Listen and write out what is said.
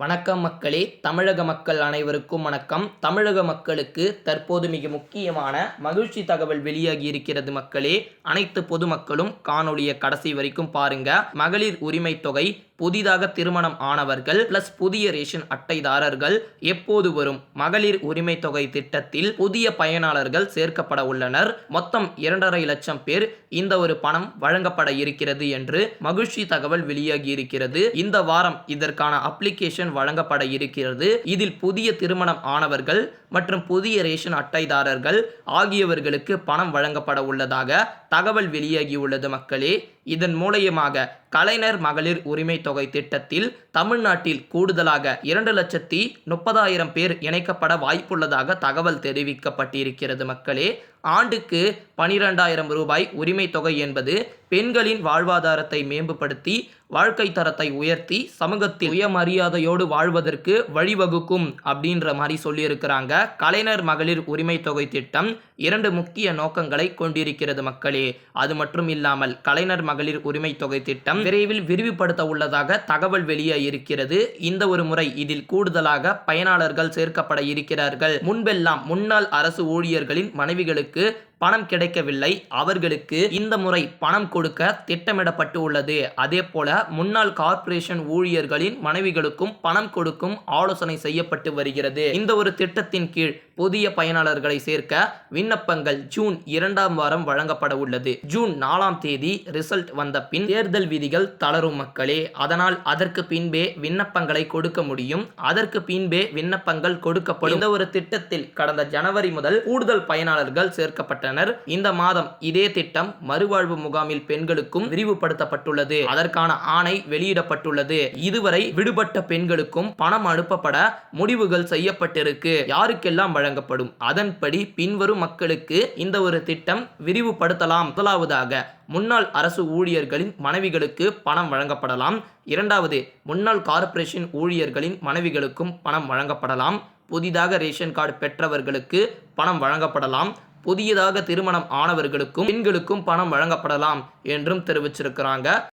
வணக்கம் மக்களே தமிழக மக்கள் அனைவருக்கும் வணக்கம். தமிழக மக்களுக்கு தற்போது மிக முக்கியமான மகிழ்ச்சி தகவல் வெளியாகி இருக்கிறது மக்களே. அனைத்து பொதுமக்களும் காணொளியை கடைசி வரைக்கும் பாருங்க. மகளிர் உரிமை தொகை புதிதாக திருமணம் ஆனவர்கள் பிளஸ் புதிய ரேஷன் அட்டைதாரர்கள் எப்போது வரும்? மகளிர் உரிமை தொகை திட்டத்தில் புதிய பயனாளர்கள் சேர்க்கப்பட உள்ளனர். மொத்தம் இரண்டரை லட்சம் பேர் இந்த ஒரு பணம் வழங்கப்பட இருக்கிறது என்று மகிழ்ச்சி தகவல் வெளியாகி இருக்கிறது. இந்த வாரம் இதற்கான அப்ளிகேஷன் வழங்கப்பட இருக்கிறது. இதில் புதிய திருமணம் ஆனவர்கள் மற்றும் புதிய ரேஷன் அட்டைதாரர்கள் ஆகியவர்களுக்கு பணம் வழங்கப்பட உள்ளதாக தகவல் வெளியாகியுள்ளது மக்களே. இதன் மூலயமாக கலைஞர் மகளிர் உரிமை தொகை திட்டத்தில் தமிழ்நாட்டில் கூடுதலாக இரண்டு லட்சத்தி முப்பதாயிரம் பேர் இணைக்கப்பட வாய்ப்புள்ளதாக தகவல் தெரிவிக்கப்பட்டிருக்கிறது மக்களே. ஆண்டுக்கு பனிரெண்டாயிரம் ரூபாய் உரிமை தொகை என்பது பெண்களின் வாழ்வாதாரத்தை மேம்படுத்தி வாழ்க்கை தரத்தை உயர்த்தி சமூகத்தில் சுயமரியாதையோடு வாழ்வதற்கு வழிவகுக்கும் அப்படின்ற மாதிரி சொல்லியிருக்கிறாங்க. கலைஞர் மகளிர் உரிமை தொகை திட்டம் இரண்டு முக்கிய நோக்கங்களை கொண்டிருக்கிறது மக்களே. அது மட்டும் இல்லாமல் கலைஞர் மகளிர் உரிமை தொகை திட்டம் விரைவில் விரிவுபடுத்த உள்ளதாக தகவல் வெளியே இருக்கிறது. இந்த ஒரு முறை இதில் கூடுதலாக பயனாளர்கள் சேர்க்கப்பட இருக்கிறார்கள். முன்பெல்லாம் முன்னாள் அரசு ஊழியர்களின் மனைவிகளுக்கு பணம் கிடைக்கவில்லை. அவர்களுக்கு இந்த முறை பணம் கொடுக்க திட்டமிடப்பட்டு உள்ளது. அதே போல முன்னாள் கார்ப்பரேஷன் ஊழியர்களின் மனைவிகளுக்கும் பணம் கொடுக்கும் ஆலோசனை செய்யப்பட்டு வருகிறது. இந்த ஒரு திட்டத்தின் கீழ் புதிய பயனாளர்களை சேர்க்க விண்ணப்பங்கள் ஜூன் இரண்டாம் வாரம் வழங்கப்பட உள்ளது. ஜூன் நாலாம் தேதி ரிசல்ட் வந்த பின் தேர்தல் விதிகள் தளரும் மக்களே. அதனால் அதற்கு பின்பே விண்ணப்பங்களை கொடுக்க முடியும். அதற்கு பின்பே விண்ணப்பங்கள் கொடுக்கப்படும். இந்த ஒரு திட்டத்தில் கடந்த ஜனவரி முதல் கூடுதல் பயனாளர்கள் சேர்க்கப்பட்டனர். இந்த மாதம் இதே திட்டம் மறுவாழ்வு முகாமில் பெண்களுக்கும் விரிவுபடுத்தப்பட்டுள்ளது. அதற்கான ஆணை வெளியிடப்பட்டுள்ளது. இதுவரை விடுபட்ட பெண்களுக்கும் பணம் அனுப்பப்பட முடிவுகள் செய்யப்பட்டிருக்கு. யாருக்கெல்லாம் வழங்கப்படும். அதன்படி பின்வரும் மக்களுக்கு இந்த ஒரு திட்டம் விரிவுபடுத்தலாம். முதலாவதாக முன்னாள் அரசு ஊழியர்களின் மனைவிகளுக்கு பணம் வழங்கப்படலாம். இரண்டாவது முன்னாள் கார்ப்பரேஷன் ஊழியர்களின் மனைவிகளுக்கும் பணம் வழங்கப்படலாம். புதிதாக ரேஷன் கார்டு பெற்றவர்களுக்கு பணம் வழங்கப்படலாம். புதியதாக திருமணம் ஆனவர்களுக்கும் பெண்களுக்கும் பணம் வழங்கப்படலாம் என்றும் தெரிவிச்சிருக்கிறாங்க.